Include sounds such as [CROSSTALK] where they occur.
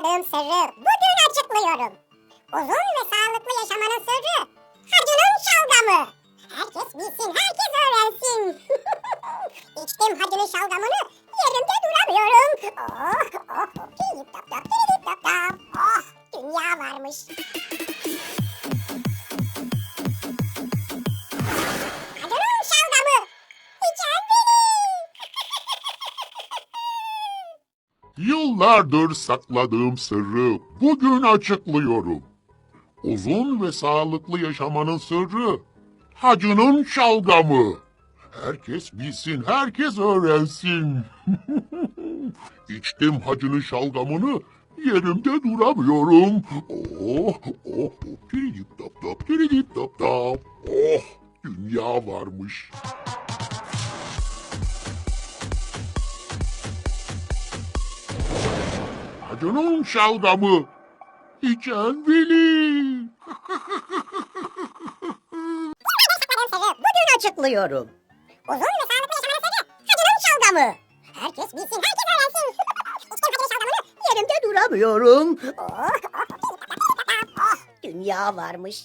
sakladığım sırrı bugün açıklıyorum. Uzun ve sağlıklı yaşamanın sırrı hacının şalgamı. Herkes bilsin, herkes öğrensin. [LAUGHS] İçtim hacının şalgamını, yerimde duramıyorum. Oh, oh, oh, tap tap, tap tap. Oh, dünya varmış. Yıllardır sakladığım sırrı bugün açıklıyorum. Uzun ve sağlıklı yaşamanın sırrı hacının şalgamı. Herkes bilsin, herkes öğrensin. [LAUGHS] İçtim hacının şalgamını, yerimde duramıyorum. Oh, oh, tiridip tap tap, tiridip tap tap. Oh, dünya varmış. Hacının şalgamı. İçen sırrı Bugün açıklıyorum. Uzun sağlıklı yaşamanın sırrı hacının şalgamı. Herkes bilsin, herkes öğrensin. İçtim hacının şalgamını, Yerimde duramıyorum. oh, oh, Dünya varmış.